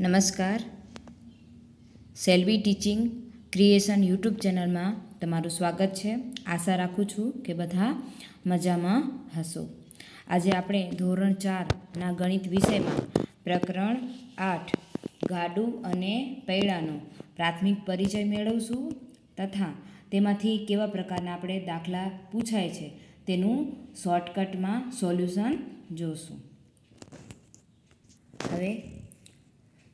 નમસ્કાર. Selvi teaching creation YouTube ચેનલમાં તમારું સ્વાગત છે. આશા રાખું છું કે બધા મજામાં હશો. આજે આપણે ધોરણ ચારના ગણિત વિષયમાં પ્રકરણ આઠ, ગાડું અને પૈડાનો પ્રાથમિક પરિચય મેળવશું તથા તેમાંથી કેવા પ્રકારના આપણે દાખલા પૂછાય છે તેનું શોર્ટકટમાં સોલ્યુશન જોશું. હવે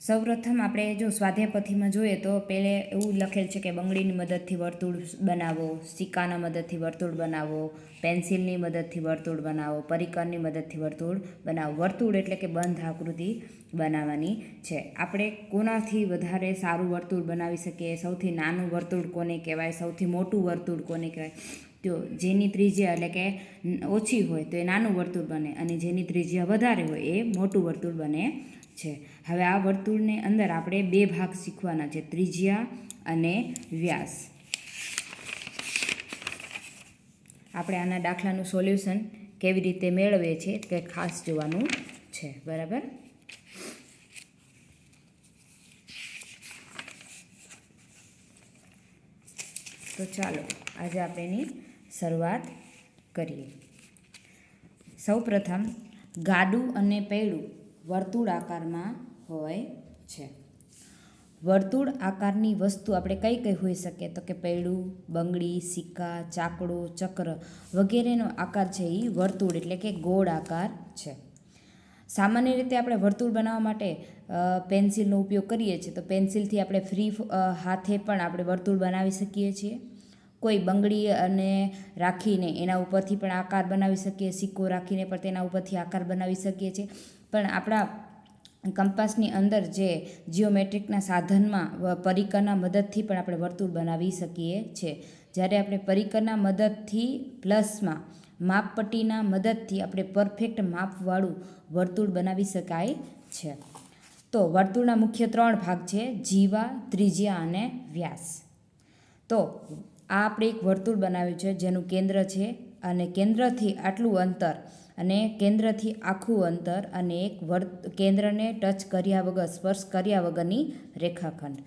સૌપ્રથમ આપણે જો સ્વાધ્યાયપથીમાં જોઈએ તો પહેલે એવું લખેલ છે કે બંગડીની મદદથી વર્તુળ બનાવો, સિક્કાના મદદથી વર્તુળ બનાવો, પેન્સિલની મદદથી વર્તુળ બનાવો, પરિકરની મદદથી વર્તુળ બનાવો. વર્તુળ એટલે કે બંધ આકૃતિ બનાવવાની છે. આપણે કોનાથી વધારે સારું વર્તુળ બનાવી શકીએ? સૌથી નાનું વર્તુળ કોને કહેવાય? સૌથી મોટું વર્તુળ કોને કહેવાય? તો જેની ત્રિજ્યા એટલે કે ઓછી હોય તો એ નાનું વર્તુળ બને અને જેની ત્રિજ્યા વધારે હોય એ મોટું વર્તુળ બને છે. હવે આ વર્તુળની અંદર આપણે બે ભાગ શીખવાના છે, ત્રિજ્યા અને વ્યાસ. આપણે આના દાખલાનું સોલ્યુશન કેવી રીતે મેળવીએ છીએ તે ખાસ જોવાનું છે. બરાબર? તો ચાલો, આજે આપણે એની શરૂઆત કરીએ. સૌપ્રથમ ગાડું અને પૈડું. વર્તુળ આકારમાં હોય છે. વર્તુળ આકારની વસ્તુ આપણે કઈ કઈ હોઈ શકે? તો કે પૈડું બંગડી, સિક્કા, ચાકડો, ચક્ર વગેરેનો આકાર છે એ વર્તુળ એટલે કે ગોળ આકાર છે. સામાન્ય રીતે આપણે વર્તુળ બનાવવા માટે પેન્સિલનો ઉપયોગ કરીએ છીએ. તો પેન્સિલથી આપણે ફ્રી હાથે પણ આપણે વર્તુળ બનાવી શકીએ છીએ. કોઈ બંગડી અને રાખીને એના ઉપરથી પણ આકાર બનાવી શકીએ, સિક્કો રાખીને પણ તેના ઉપરથી આકાર બનાવી શકીએ છીએ. પણ આપણા કંપાસની અંદર જે જીઓમેટ્રિકના સાધનમાં પરિકરના મદદથી પણ આપણે વર્તુળ બનાવી શકીએ છીએ જ્યારે આપણે પરિકરના મદદથી પ્લસમાં માપપટ્ટીના મદદથી આપણે પરફેક્ટ માપવાળું વર્તુળ બનાવી શકાય છે. તો વર્તુળના મુખ્ય ત્રણ ભાગ છે, જીવા, ત્રિજ્યા અને વ્યાસ. તો આ આપણે એક વર્તુળ બનાવ્યું છે, જેનું કેન્દ્ર છે અને કેન્દ્રથી આટલું અંતર અને કેન્દ્રથી આખું અંતર અને એક વર્ત, કેન્દ્રને ટચ કર્યા વગર, સ્પર્શ કર્યા વગરની રેખાખંડ.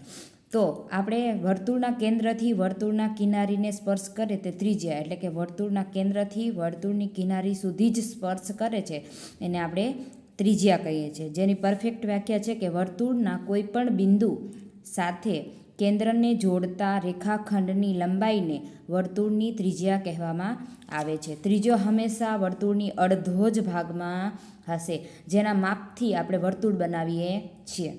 તો આપણે વર્તુળના કેન્દ્રથી વર્તુળના કિનારીને સ્પર્શ કરે તે ત્રિજ્યા, એટલે કે વર્તુળના કેન્દ્રથી વર્તુળની કિનારી સુધી જ સ્પર્શ કરે છે. એને આપણે ત્રિજ્યા કહીએ છીએ. જેની પરફેક્ટ વ્યાખ્યા છે કે વર્તુળના કોઈપણ બિંદુ સાથે કેન્દ્રને જોડતા રેખાખંડની લંબાઈને વર્તુળની ત્રિજ્યા કહેવામાં આવે છે. ત્રીજો હંમેશા વર્તુળની અડધો જ ભાગમાં હશે, જેના માપથી આપણે વર્તુળ બનાવીએ છીએ.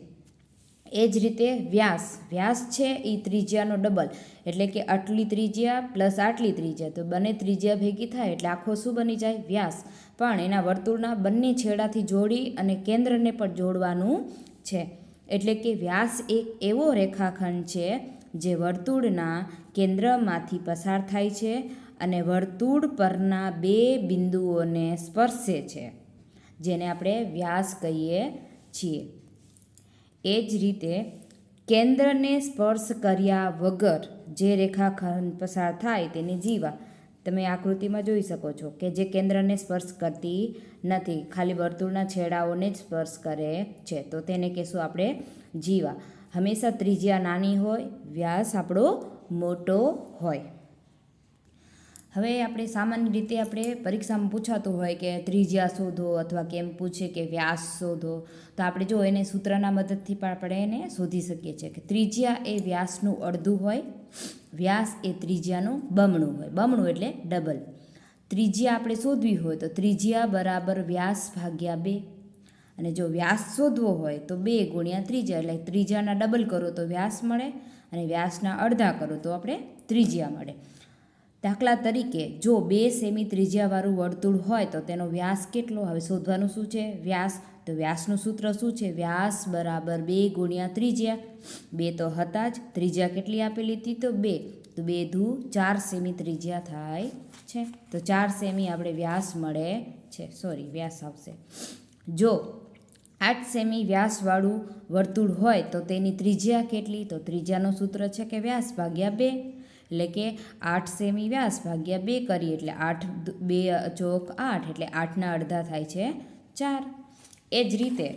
એ જ રીતે વ્યાસ. વ્યાસ છે એ ત્રિજ્યાનો ડબલ. એટલે કે આટલી ત્રિજ્યા પ્લસ આટલી ત્રિજ્યા. તો બંને ત્રિજ્યા ભેગી થાય એટલે આખો શું બની જાય? વ્યાસ. પણ એના વર્તુળના બંને છેડાથી જોડી અને કેન્દ્રને પણ જોડવાનું છે. એટલે કે વ્યાસ એક એવો રેખાખંડ છે જે વર્તુળના કેન્દ્રમાંથી પસાર થાય છે અને વર્તુળ પરના બે બિંદુઓને સ્પર્શે છે, જેને આપણે વ્યાસ કહીએ છીએ. એ જ રીતે કેન્દ્રને સ્પર્શ કર્યા વગર જે રેખાખંડ પસાર થાય તેને જીવા તમે આકૃતિમાં જોઈ શકો છો કે જે કેન્દ્રને સ્પર્શ કરતી નથી, ખાલી વર્તુળના છેડાઓને જ સ્પર્શ કરે છે. તો તેને કહેશું આપણે જીવા. હંમેશા ત્રિજ્યા નાની હોય, વ્યાસ આપણો મોટો હોય. હવે આપણે સામાન્ય રીતે આપણે પરીક્ષામાં પૂછાતું હોય કે ત્રિજ્યા શોધો અથવા કેમ પૂછે કે વ્યાસ શોધો, તો આપણે જો એને સૂત્રના મદદથી પણ આપણે એને શોધી શકીએ છીએ કે ત્રિજ્યા એ વ્યાસનું અડધું હોય, વ્યાસ એ ત્રિજ્યાનું બમણું હોય. બમણું એટલે ડબલ. ત્રિજ્યા આપણે શોધવી હોય તો ત્રિજ્યા બરાબર વ્યાસ ભાગ્યા બે. અને જો વ્યાસ શોધવો હોય તો બે ગુણ્યા ત્રિજ્યા, એટલે ત્રિજ્યાના ડબલ કરો તો વ્યાસ મળે અને વ્યાસના અડધા કરો તો આપણે ત્રિજ્યા મળે. દાખલા તરીકે, જો બે સેમી ત્રિજ્યાવાળું વર્તુળ હોય તો તેનો વ્યાસ કેટલો? હવે શોધવાનું શું છે? વ્યાસ, તો વ્યાસનું સૂત્ર શું છે? વ્યાસ બરાબર બે ગુણ્યા ત્રિજ્યા. બે તો હતા જ. ત્રિજ્યા કેટલી આપેલી હતી? તો બે. તો બે ધુ ચાર સેમી ત્રિજ્યા થાય છે. તો ચાર સેમી આપણે વ્યાસ મળે છે. સોરી વ્યાસ આવશે. જો આઠ સેમી વ્યાસવાળું વર્તુળ હોય તો તેની ત્રિજ્યા કેટલી? તો ત્રિજ્યાનું સૂત્ર છે કે વ્યાસ ભાગ્યા બે. એટલે કે આઠ સેમી વ્યાસ ભાગ્યા બે કરીએ એટલે આઠ બે ચોક આઠ એટલે આઠના અડધા થાય છે ચાર. એ જ રીતે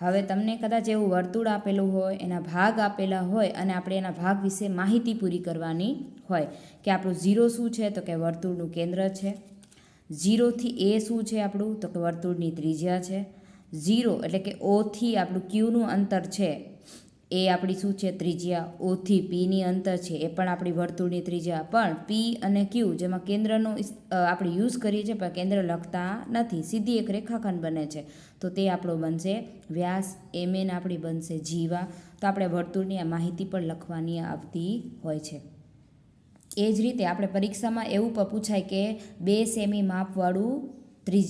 હવે તમને કદાચ એવું વર્તુળ આપેલું હોય, એના ભાગ આપેલા હોય અને આપણે એના ભાગ વિશે માહિતી પૂરી કરવાની હોય કે આપણું ઝીરો શું છે તો કે વર્તુળનું કેન્દ્ર છે. ઝીરોથી એ શું છે આપણું તો કે વર્તુળની ત્રિજ્યા છે. ઝીરો એટલે કે ઓથી આપણું ક્યુનું અંતર છે. એ આપણી શું છે? ત્રિજ્યા. ઓથી પીની અંતર છે. એ પણ આપણી વર્તુળની ત્રિજ્યા. પણ પી અને ક્યુ જેમાં કેન્દ્રનો આપણે યુઝ કરીએ છીએ પણ કેન્દ્ર લખતા નથી. સીધી એક રેખાખંડ બને છે. તો તે આપણો બનશે વ્યાસ. એમએન આપણી બનશે જીવા. તો આપણે વર્તુળની આ માહિતી પણ લખવાની આવતી હોય છે. એ જ રીતે આપણે પરીક્ષામાં એવું પણ પૂછાય કે બે સેમી માપવાળું ત્રિજ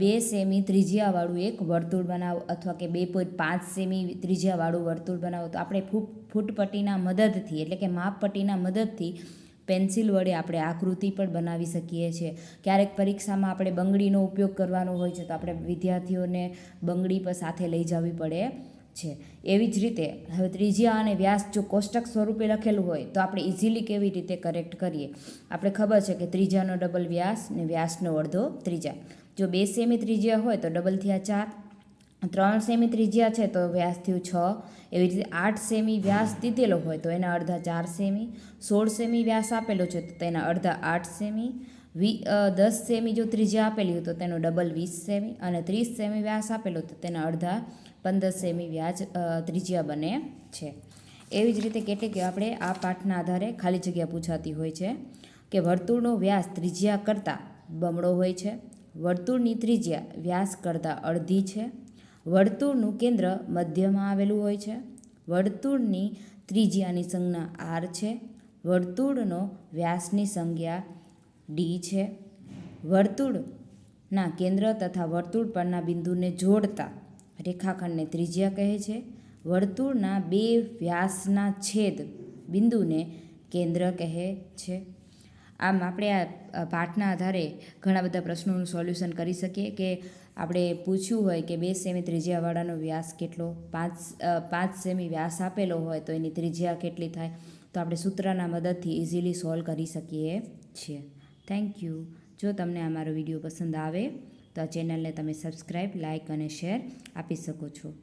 બે સેમી ત્રિજ્યાવાળું એક વર્તુળ બનાવો અથવા કે બે પોઈન્ટ પાંચ સેમી ત્રિજ્યાવાળું વર્તુળ બનાવો. તો આપણે ફૂટ, ફૂટપટ્ટીના મદદથી એટલે કે માપપટ્ટીના મદદથી પેન્સિલ વડે આપણે આકૃતિ પણ બનાવી શકીએ છીએ. ક્યારેક પરીક્ષામાં આપણે બંગડીનો ઉપયોગ કરવાનો હોય છે તો આપણે વિદ્યાર્થીઓને બંગડી પર સાથે લઈ જવી પડે. છે. એવી જ રીતે, હવે ત્રિજ્યા અને વ્યાસ જો કોષ્ટક સ્વરૂપે લખેલું હોય, તો આપણે ઇઝીલી કેવી રીતે કરેક્ટ કરીએ? આપણે ખબર છે કે ત્રિજ્યાનો ડબલ વ્યાસ ને વ્યાસનો અડધો ત્રિજ્યા જો બે સેમી ત્રિજ્યા હોય, તો ડબલ થયા ચાર. ત્રણ સેમી ત્રિજ્યા છે, તો વ્યાસ થયું છ. એવી રીતે આઠ સેમી વ્યાસ દીધેલો હોય, તો એના અડધા ચાર સેમી સોળ સેમી વ્યાસ આપેલો છે, તો તેના અડધા આઠ સેમી વી દસ સેમી જો ત્રિજ્યા આપેલી હોય, તો તેનો ડબલ વીસ સેમી અને ત્રીસ સેમી વ્યાસ આપેલો, તો તેના અડધા પંદર સેમી વ્યાજ ત્રિજ્યા બને છે. એવી જ રીતે કેટલીક આપણે આ પાઠના આધારે ખાલી જગ્યા પૂછાતી હોય છે કે વર્તુળનો વ્યાસ ત્રિજ્યા કરતાં બમણો હોય છે, વર્તુળની ત્રિજ્યા વ્યાસ કરતાં અડધી છે, વર્તુળનું કેન્દ્ર મધ્યમાં આવેલું હોય છે, વર્તુળની ત્રિજ્યાની સંજ્ઞા આર છે, વર્તુળનો વ્યાસની સંજ્ઞા ડી છે. વર્તુળના કેન્દ્ર તથા વર્તુળ પરના બિંદુને જોડતા રેખાખંડને ત્રિજ્યા કહે છે. વર્તુળના બે વ્યાસના છેદ બિંદુને કેન્દ્ર કહે છે. આમ આપણે આ પાઠના આધારે ઘણા બધા પ્રશ્નોનું સોલ્યુશન કરી શકીએ કે આપણે પૂછ્યું હોય કે બે સેમી ત્રિજ્યાવાળાનો વ્યાસ કેટલો, પાંચ પાંચ સેમી વ્યાસ આપેલો હોય તો એની ત્રિજ્યા કેટલી થાય, તો આપણે સૂત્રના મદદથી ઇઝીલી સોલ્વ કરી શકીએ છીએ. Thank you. જો તમને આ મારો વીડિયો પસંદ આવે તો આ ચેનલને તમે સબસ્ક્રાઈબ લાઇક અને શેર આપી શકો છો.